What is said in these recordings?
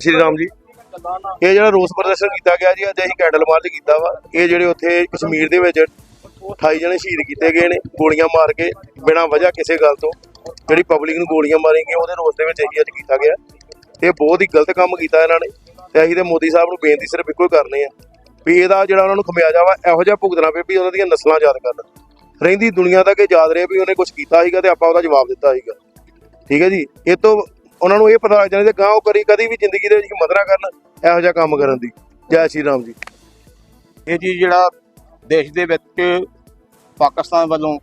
ਸ਼੍ਰੀ ਰਾਮ ਜੀ। ਇਹ ਜਿਹੜਾ ਰੋਸ ਪ੍ਰਦਰਸ਼ਨ ਕੀਤਾ ਗਿਆ ਜੀ, ਅੱਜ ਅਸੀਂ ਕੈਂਡਲ ਮਾਰਚ ਕੀਤਾ ਵਾ। ਇਹ ਜਿਹੜੇ ਉੱਥੇ ਕਸ਼ਮੀਰ ਦੇ ਵਿੱਚ 28 ਜਣੇ ਸ਼ਹੀਦ ਕੀਤੇ ਗਏ ਨੇ, ਗੋਲੀਆਂ ਮਾਰ ਕੇ, ਬਿਨਾਂ ਵਜ੍ਹਾ ਕਿਸੇ ਗੱਲ ਤੋਂ। ਜਿਹੜੀ ਪਬਲਿਕ ਨੂੰ ਗੋਲੀਆਂ ਮਾਰੀਆਂ ਗਈਆਂ, ਉਹਦੇ ਰੋਸ ਦੇ ਵਿੱਚ ਇਹੀ ਅੱਜ ਕੀਤਾ ਗਿਆ। ਇਹ ਬਹੁਤ ਹੀ ਗਲਤ ਕੰਮ ਕੀਤਾ ਇਹਨਾਂ ਨੇ। ਤੇ ਅਸੀਂ ਤੇ ਮੋਦੀ ਸਾਹਿਬ ਨੂੰ ਬੇਨਤੀ ਸਿਰਫ ਇੱਕੋ ਹੀ ਕਰਨੀ ਆ ਵੀ ਇਹਦਾ ਜਿਹੜਾ ਉਹਨਾਂ ਨੂੰ ਖਮਿਆਜਾ ਵਾ, ਇਹੋ ਜਿਹਾ ਭੁਗਤਣਾ ਪਏ ਵੀ ਉਹਨਾਂ ਦੀਆਂ ਨਸਲਾਂ ਯਾਦ ਕਰਨ। ਰਹਿੰਦੀ ਦੁਨੀਆ ਤੱਕ ਇਹ ਯਾਦ ਰਹੇ ਵੀ ਉਹਨੇ ਕੁਝ ਕੀਤਾ ਸੀਗਾ ਤੇ ਆਪਾਂ ਉਹਦਾ ਜਵਾਬ ਦਿੱਤਾ ਸੀਗਾ। ਠੀਕ ਹੈ ਜੀ? ਇਹ ਤੋਂ ਉਹਨਾਂ ਨੂੰ ਇਹ ਪਤਾ ਲੱਗ ਜਾਣਾ ਤੇ ਗਾਂ ਉਹ ਕਰੀ ਕਦੀ ਵੀ ਜ਼ਿੰਦਗੀ ਦੇ ਵਿੱਚ ਹਿੰਮਤ ਨਾ ਕਰਨ ਇਹੋ ਜਿਹਾ ਕੰਮ ਕਰਨ ਦੀ। ਜੈ ਸ਼੍ਰੀ ਰਾਮ ਜੀ। ਇਹ ਜੀ ਜਿਹੜਾ ਦੇਸ਼ ਦੇ ਵਿੱਚ ਪਾਕਿਸਤਾਨ ਵੱਲੋਂ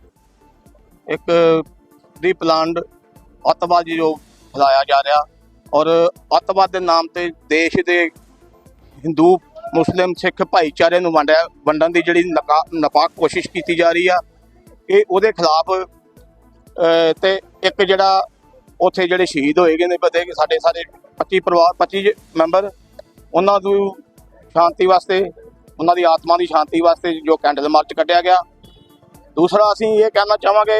ਇੱਕ ਪ੍ਰੀ ਪਲਾਨਡ ਅੱਤਵਾਦੀ ਜੋ ਫੈਲਾਇਆ ਜਾ ਰਿਹਾ ਔਰ ਅੱਤਵਾਦ ਦੇ ਨਾਮ ਤੇ ਦੇਸ਼ ਦੇ ਹਿੰਦੂ ਮੁਸਲਿਮ ਸਿੱਖ ਭਾਈਚਾਰੇ ਨੂੰ ਵੰਡਿਆ ਵੰਡਣ ਦੀ ਜਿਹੜੀ ਨਕਾ- ਨਾਪਾਕ ਕੋਸ਼ਿਸ਼ ਕੀਤੀ ਜਾ ਰਹੀ ਆ ਇਹ ਉਹਦੇ ਖਿਲਾਫ ਅਹ, ਤੇ ਇੱਕ ਜਿਹੜਾ ਉੱਥੇ ਜਿਹੜੇ ਸ਼ਹੀਦ ਹੋਏ ਗਏ ਨੇ, ਪਤੇ ਕਿ ਸਾਡੇ ਸਾਰੇ 25 ਪਰਿਵਾਰ 25 ਮੈਂਬਰ, ਉਹਨਾਂ ਨੂੰ ਸ਼ਾਂਤੀ ਵਾਸਤੇ, ਉਹਨਾਂ ਦੀ ਆਤਮਾ ਦੀ ਸ਼ਾਂਤੀ ਵਾਸਤੇ ਜੋ ਕੈਂਡਲ ਮਾਰਚ ਕੱਢਿਆ ਗਿਆ। ਦੂਸਰਾ ਅਸੀਂ ਇਹ ਕਹਿਣਾ ਚਾਹਾਂਗੇ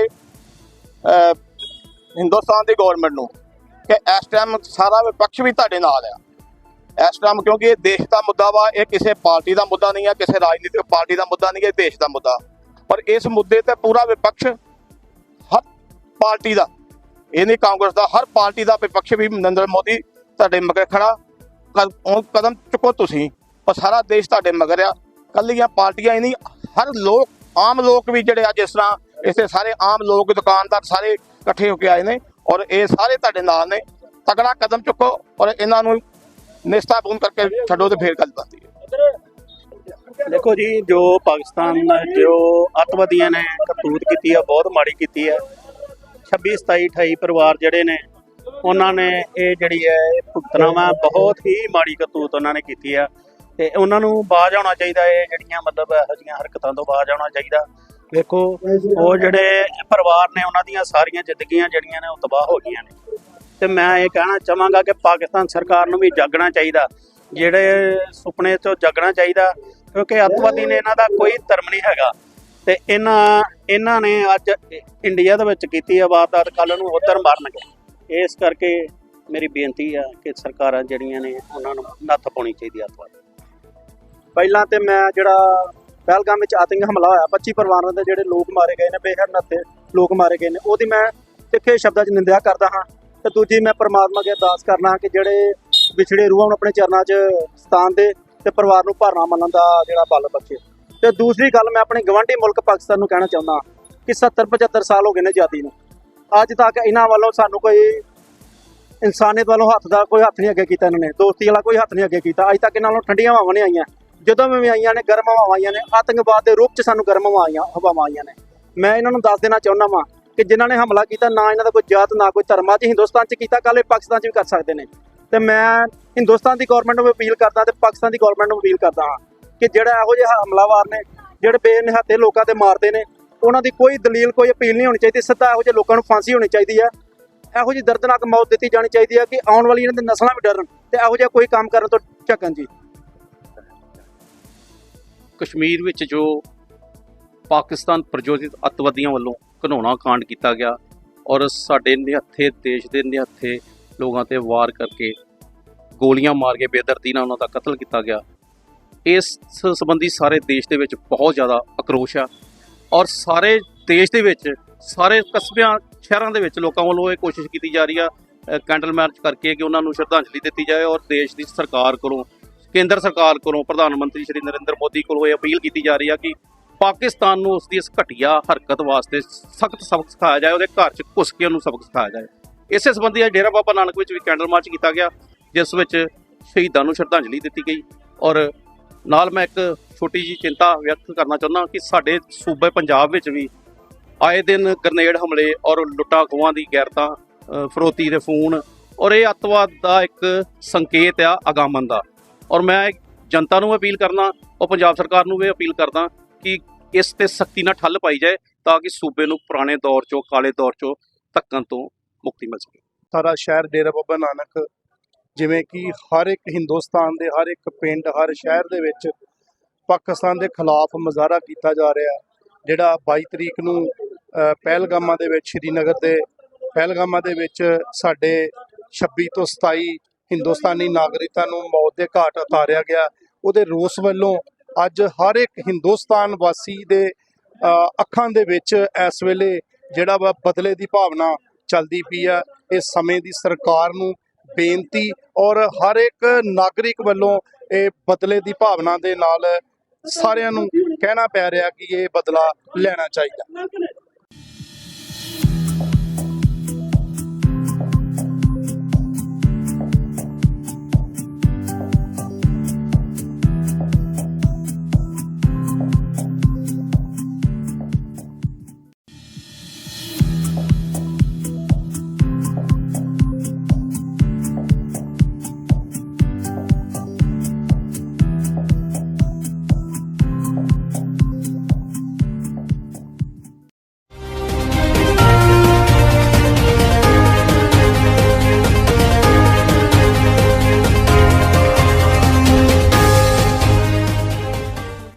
ਹਿੰਦੁਸਤਾਨ ਦੀ ਗਵਰਨਮੈਂਟ ਨੂੰ ਕਿ ਇਸ ਟਾਈਮ ਸਾਰਾ ਵਿਪਕਸ਼ ਵੀ ਤੁਹਾਡੇ ਨਾਲ ਆ। ਇਸ ਟਾਈਮ ਕਿਉਂਕਿ ਇਹ ਦੇਸ਼ ਦਾ ਮੁੱਦਾ ਵਾ, ਇਹ ਕਿਸੇ ਪਾਰਟੀ ਦਾ ਮੁੱਦਾ ਨਹੀਂ ਆ, ਕਿਸੇ ਰਾਜਨੀਤਿਕ ਪਾਰਟੀ ਦਾ ਮੁੱਦਾ ਨਹੀਂ ਹੈ ਇਹ ਦੇਸ਼ ਦਾ ਮੁੱਦਾ। ਪਰ ਇਸ ਮੁੱਦੇ ਤੇ ਪੂਰਾ ਵਿਪਕਸ਼ ਹਰ ਪਾਰਟੀ ਦਾ ਇਹ ਨਹੀਂ ਕਾਂਗਰਸ ਦਾ, ਹਰ ਪਾਰਟੀ ਦਾ ਵਿਪਕਸ਼ ਵੀ ਨਰਿੰਦਰ ਮੋਦੀ ਤੁਹਾਡੇ ਮਗਰ ਖੜਾ। ਕਦਮ ਚੁੱਕੋ ਤੁਸੀਂ, ਪਰ ਸਾਰਾ ਦੇਸ਼ ਤੁਹਾਡੇ ਮਗਰ ਆ। ਕੱਲੀਆਂ ਪਾਰਟੀਆਂ ਹੀ ਨਹੀਂ, ਹਰ ਲੋਕ, ਆਮ ਲੋਕ ਵੀ ਜਿਹੜੇ ਅੱਜ ਇਸ ਤਰ੍ਹਾਂ ਇਸੇ ਸਾਰੇ ਆਮ ਲੋਕ, ਦੁਕਾਨਦਾਰ ਸਾਰੇ ਇਕੱਠੇ ਹੋ ਕੇ ਆਏ ਨੇ ਔਰ ਇਹ ਸਾਰੇ ਤੁਹਾਡੇ ਨਾਲ ਨੇ। ਤਕੜਾ ਕਦਮ ਚੁੱਕੋ ਔਰ ਇਹਨਾਂ ਨੂੰ ਨਿਸਤਾਬੂਨ ਕਰਕੇ ਛੱਡੋ ਤੇ ਫੇਰ ਗੱਲ ਬਣਦੀ ਹੈ ਦੇਖੋ ਜੀ, ਜੋ ਪਾਕਿਸਤਾਨ, ਜੋ ਅੱਤਵਾਦੀਆਂ ਨੇ ਕਰਤੂਤ ਕੀਤੀ ਆ, ਬਹੁਤ ਮਾੜੀ ਕੀਤੀ ਹੈ 26 27 28 ਪਰਿਵਾਰ ਜਿਹੜੇ ਨੇ, ਉਹਨਾਂ ਨੇ ਇਹ ਜਿਹੜੀ ਹੈ, ਇਹ ਭੁਗਤਣਾ ਵਾ ਬਹੁਤ ਹੀ ਮਾੜੀ ਕਰਤੂਤ ਉਹਨਾਂ ਨੇ ਕੀਤੀ ਆ। ਤੇ ਉਹਨਾਂ ਨੂੰ ਬਾਜ ਆਉਣਾ ਚਾਹੀਦਾ, ਇਹ ਜਿਹੜੀਆਂ ਮਤਲਬ ਇਹੋ ਜਿਹੀਆਂ ਹਰਕਤਾਂ ਤੋਂ ਬਾਜ ਆਉਣਾ ਚਾਹੀਦਾ। ਵੇਖੋ ਉਹ ਜਿਹੜੇ ਪਰਿਵਾਰ ਨੇ, ਉਹਨਾਂ ਦੀਆਂ ਸਾਰੀਆਂ ਜ਼ਿੰਦਗੀਆਂ ਜਿਹੜੀਆਂ ਨੇ, ਉਹ ਤਬਾਹ ਹੋ ਗਈਆਂ ਨੇ। ਤੇ ਮੈਂ ਇਹ ਕਹਿਣਾ ਚਾਹਾਂਗਾ ਕਿ ਪਾਕਿਸਤਾਨ ਸਰਕਾਰ ਨੂੰ ਵੀ ਜਾਗਣਾ ਚਾਹੀਦਾ। ਜਿਹੜੇ ਸੁਪਨੇ ਤੋਂ ਜਾਗਣਾ ਚਾਹੀਦਾ, ਕਿਉਂਕਿ ਅੱਤਵਾਦੀ ਨੇ ਇਹਨਾਂ ਦਾ ਕੋਈ ਧਰਮ ਨਹੀਂ ਹੈਗਾ। ਤੇ ਇਹਨਾਂ ਇਹਨਾਂ ਨੇ ਅੱਜ ਇੰਡੀਆ ਦੇ ਵਿੱਚ ਕੀਤੀ ਆ ਵਾਰਦਾਤ ਕੱਲ ਨੂੰ ਉੱਧਰ ਮਾਰਨਗੇ। ਇਸ ਕਰਕੇ ਮੇਰੀ ਬੇਨਤੀ ਆ ਕਿ ਸਰਕਾਰਾਂ ਜਿਹੜੀਆਂ ਨੇ ਉਹਨਾਂ ਨੂੰ ਨੱਥ ਪਾਉਣੀ ਚਾਹੀਦੀ ਆ ਪਹਿਲਾਂ ਤੇ ਮੈਂ ਜਿਹੜਾ ਪਹਿਲਗਾਮ ਵਿੱਚ ਆਤੰਕ ਹਮਲਾ ਹੋਇਆ 25 ਪਰਿਵਾਰਾਂ ਦੇ ਜਿਹੜੇ ਲੋਕ ਮਾਰੇ ਗਏ ਨੇ, ਬੇਹੱਦ ਨੱਥੇ ਲੋਕ ਮਾਰੇ ਗਏ ਨੇ, ਉਹਦੀ ਮੈਂ ਤਿੱਖੇ ਸ਼ਬਦਾਂ 'ਚ ਨਿੰਦਿਆ ਕਰਦਾ ਹਾਂ। ਤੇ ਦੂਜੀ ਮੈਂ ਪਰਮਾਤਮਾ ਅੱਗੇ ਅਰਦਾਸ ਕਰਨਾ ਕਿ ਜਿਹੜੇ ਵਿਛੜੇ ਰੂਹਾਂ ਨੂੰ ਆਪਣੇ ਚਰਨਾਂ 'ਚ ਸਥਾਨ ਦੇ ਤੇ ਪਰਿਵਾਰ ਨੂੰ ਭਰਨਾ ਮੰਨਣ ਦਾ ਜਿਹੜਾ ਬਲ ਬਖਸ਼ੇ। ਤੇ ਦੂਸਰੀ ਗੱਲ ਮੈਂ ਆਪਣੇ ਗਵਾਂਢੀ ਮੁਲਕ ਪਾਕਿਸਤਾਨ ਨੂੰ ਕਹਿਣਾ ਚਾਹੁੰਦਾ ਕਿ 70 75 ਸਾਲ ਹੋ ਗਏ ਨੇ ਆਜ਼ਾਦੀ ਨੂੰ। ਅੱਜ ਤੱਕ ਇਹਨਾਂ ਵੱਲੋਂ ਸਾਨੂੰ ਕੋਈ ਇਨਸਾਨੀਅਤ ਵੱਲੋਂ ਹੱਥ ਦਾ ਕੋਈ ਹੱਥ ਨਹੀਂ ਅੱਗੇ ਕੀਤਾ ਇਹਨਾਂ ਨੇ। ਦੋਸਤੀ ਵਾਲਾ ਕੋਈ ਹੱਥ ਨਹੀਂ ਅੱਗੇ ਕੀਤਾ। ਅੱਜ ਤੱਕ ਇਹਨਾਂ ਨੂੰ ਠੰਡੀਆਂ ਹਵਾਵਾਂ ਨਹੀਂ ਆਈਆਂ। ਜਦੋਂ ਵੀ ਆਈਆਂ ਨੇ, ਗਰਮ ਹਵਾਵਾਂ ਆਈਆਂ ਨੇ, ਆਤੰਕਵਾਦ ਦੇ ਰੂਪ 'ਚ ਸਾਨੂੰ ਗਰਮ ਹਵਾਵਾਂ ਆਈਆਂ ਹਵਾਵਾਂ ਆਈਆਂ ਨੇ। ਮੈਂ ਇਹਨਾਂ ਨੂੰ ਦੱਸ ਦੇਣਾ ਚਾਹੁੰਦਾ ਵਾਂ ਕਿ ਜਿਨ੍ਹਾਂ ਨੇ ਹਮਲਾ ਕੀਤਾ, ਨਾ ਇਹਨਾਂ ਦਾ ਕੋਈ ਜਾਤ, ਨਾ ਕੋਈ ਧਰਮ। ਅੱਜ ਹਿੰਦੁਸਤਾਨ 'ਚ ਕੀਤਾ, ਕੱਲ੍ਹ ਇਹ ਪਾਕਿਸਤਾਨ 'ਚ ਵੀ ਕਰ ਸਕਦੇ ਨੇ। ਤੇ ਮੈਂ ਹਿੰਦੁਸਤਾਨ ਦੀ ਗਵਰਨਮੈਂਟ ਨੂੰ ਵੀ ਅਪੀਲ ਕਰਦਾ ਤੇ ਪਾਕਿਸਤਾਨ ਦੀ ਗਵਰਨਮੈਂਟ ਨੂੰ ਅਪੀਲ ਕਰਦਾ ਹਾਂ ਕਿ ਜਿਹੜਾ ਇਹੋ ਜਿਹੇ ਹਮਲਾਵਾਰ ਨੇ, ਜਿਹੜੇ ਬੇਨਿਹੱਤੇ ਲੋਕਾਂ ਤੇ ਮਾਰਦੇ ਨੇ, ਉਹਨਾਂ ਦੀ ਕੋਈ ਦਲੀਲ, ਕੋਈ ਅਪੀਲ ਨਹੀਂ ਹੋਣੀ ਚਾਹੀਦੀ, ਸਿੱਧਾ ਇਹੋ ਜਿਹੇ ਲੋਕਾਂ ਨੂੰ ਫਾਂਸੀ ਹੋਣੀ ਚਾਹੀਦੀ ਹੈ। ਇਹੋ ਜਿਹੀ ਦਰਦਨਾਕ ਮੌਤ ਦਿੱਤੀ ਜਾਣੀ ਚਾਹੀਦੀ ਹੈ ਕਿ ਆਉਣ ਵਾਲੀ ਇਹਨਾਂ ਦੀ ਨਸਲਾਂ ਵੀ ਡਰਨ ਤੇ ਇਹੋ ਜਿਹਾ ਕੋਈ ਕੰਮ ਕਰਨ ਤੋਂ ਝਕਣ ਜੀ। ਕਸ਼ਮੀਰ ਵਿੱਚ ਜੋ ਪਾਕਿਸਤਾਨ ਪ੍ਰਜੋਜਿਤ ਅੱਤਵਾਦੀਆਂ ਵੱਲੋਂ ਘਨੌਣਾ ਕਾਂਡ ਕੀਤਾ ਗਿਆ ਔਰ ਸਾਡੇ ਨਿਹੱਥੇ, ਦੇਸ਼ ਦੇ ਨਿਹੱਥੇ ਲੋਕਾਂ ਤੇ ਵਾਰ ਕਰਕੇ ਗੋਲੀਆਂ ਮਾਰ ਕੇ ਬੇਦਰਦੀ ਨਾਲ ਉਹਨਾਂ ਦਾ ਕਤਲ ਕੀਤਾ ਗਿਆ ਇਸ ਸੰਬੰਧੀ ਸਾਰੇ ਦੇਸ਼ ਦੇ ਵਿੱਚ ਬਹੁਤ ਜ਼ਿਆਦਾ ਆਕਰੋਸ਼ ਆ। ਔਰ ਸਾਰੇ ਦੇਸ਼ ਦੇ ਵਿੱਚ, ਸਾਰੇ ਕਸਬਿਆਂ, ਸ਼ਹਿਰਾਂ ਦੇ ਵਿੱਚ ਲੋਕਾਂ ਵੱਲੋਂ ਇਹ ਕੋਸ਼ਿਸ਼ ਕੀਤੀ ਜਾ ਰਹੀ ਆ ਕੈਂਡਲ ਮਾਰਚ ਕਰਕੇ ਕਿ ਉਹਨਾਂ ਨੂੰ ਸ਼ਰਧਾਂਜਲੀ ਦਿੱਤੀ ਜਾਏ ਔਰ ਦੇਸ਼ ਦੀ ਸਰਕਾਰ ਕੋਲੋਂ, ਕੇਂਦਰ ਸਰਕਾਰ ਕੋਲੋਂ, ਪ੍ਰਧਾਨ ਮੰਤਰੀ ਸ਼੍ਰੀ ਨਰਿੰਦਰ ਮੋਦੀ ਕੋਲੋਂ ਇਹ ਅਪੀਲ ਕੀਤੀ ਜਾ ਰਹੀ ਆ ਕਿ ਪਾਕਿਸਤਾਨ ਨੂੰ ਉਸ ਦੀ ਇਸ ਘਟੀਆ ਹਰਕਤ ਵਾਸਤੇ ਸਖਤ ਸਬਕ ਸਿਖਾਇਆ ਜਾਏ, ਉਹਦੇ ਘਰ 'ਚ ਘੁਸ ਕੇ ਉਹਨੂੰ ਸਬਕ ਸਿਖਾਇਆ ਜਾਏ। ਇਸੇ ਸੰਬੰਧੀ ਅੱਜ ਡੇਰਾ ਬਾਬਾ ਨਾਨਕ ਵਿੱਚ ਵੀ ਕੈਂਡਲ ਮਾਰਚ ਕੀਤਾ ਗਿਆ, ਜਿਸ ਵਿੱਚ ਸ਼ਹੀਦਾਂ ਨੂੰ ਸ਼ਰਧਾਂਜਲੀ ਦਿੱਤੀ ਗਈ ਔਰ ਨਾਲ ਮੈਂ ਇੱਕ ਛੋਟੀ ਜੀ ਚਿੰਤਾ ਵਿਅਕਤ ਕਰਨਾ ਚਾਹੁੰਦਾ ਕਿ ਸਾਡੇ ਸੂਬੇ ਪੰਜਾਬ ਵਿੱਚ ਵੀ ਆਏ ਦਿਨ ਗ੍ਰਨੇਡ ਹਮਲੇ ਔਰ ਲੁੱਟਾਂ ਖੋਹਾਂ ਦੀ ਗੈਰਤਾ ਫਰੋਤੀ ਦੇ ਫੋਨ ਔਰ ਇਹ ਅੱਤਵਾਦ ਦਾ ਇੱਕ ਸੰਕੇਤ ਆ ਅਗਾਮਨ ਦਾ। ਔਰ ਮੈਂ ਜਨਤਾ ਨੂੰ ਅਪੀਲ ਕਰਨਾ ਔਰ ਪੰਜਾਬ ਸਰਕਾਰ ਨੂੰ ਵੀ ਅਪੀਲ ਕਰਦਾ ਕਿ ਇਸ ਤੇ ਸਖਤੀ ਨਾਲ ਠੱਲ ਪਾਈ ਜਾਏ ਤਾਂ ਕਿ ਸੂਬੇ ਨੂੰ ਪੁਰਾਣੇ ਦੌਰ ਚੋਂ, ਕਾਲੇ ਦੌਰ ਚੋਂ ਧੱਕਣ ਤੋਂ ਮੁਕਤੀ ਮਿਲ ਸਕੇ। ਸਾਰਾ ਸ਼ਹਿਰ ਡੇਰਾ ਬਾਬਾ ਨਾਨਕ ਜਿਵੇਂ ਕਿ ਹਰ ਇੱਕ ਹਿੰਦੁਸਤਾਨ ਦੇ ਹਰ ਇੱਕ ਪਿੰਡ ਹਰ ਸ਼ਹਿਰ ਦੇ ਵਿੱਚ ਪਾਕਿਸਤਾਨ ਦੇ ਖਿਲਾਫ ਮੁਜ਼ਾਹਰਾ ਕੀਤਾ ਜਾ ਰਿਹਾ। ਜਿਹੜਾ 22 ਤਰੀਕ ਨੂੰ ਅ, ਪਹਿਲਗਾਮਾਂ ਦੇ ਵਿੱਚ ਸ਼੍ਰੀਨਗਰ ਦੇ ਪਹਿਲਗਾਮਾਂ ਦੇ ਵਿੱਚ ਸਾਡੇ 26 ਤੋਂ 27 ਹਿੰਦੁਸਤਾਨੀ ਨਾਗਰਿਕਾਂ ਨੂੰ ਮੌਤ ਦੇ ਘਾਟ ਉਤਾਰਿਆ ਗਿਆ। ਉਹਦੇ ਰੋਸ ਵੱਲੋਂ ਅੱਜ ਹਰ ਇੱਕ ਹਿੰਦੁਸਤਾਨ ਵਾਸੀ ਦੇ ਅੱਖਾਂ ਦੇ ਵਿੱਚ ਇਸ ਵੇਲੇ ਜਿਹੜਾ ਵਾ ਬਦਲੇ ਦੀ ਭਾਵਨਾ ਚੱਲਦੀ ਪਈ ਆ। ਇਸ ਸਮੇਂ ਦੀ ਸਰਕਾਰ ਨੂੰ ਬੇਨਤੀ ਔਰ ਹਰ ਇੱਕ ਨਾਗਰਿਕ ਵੱਲੋਂ ਇਹ ਬਦਲੇ ਦੀ ਭਾਵਨਾ ਦੇ ਨਾਲ ਸਾਰਿਆਂ ਨੂੰ ਕਹਿਣਾ ਪੈ ਰਿਹਾ ਕਿ ਇਹ ਬਦਲਾ ਲੈਣਾ ਚਾਹੀਦਾ।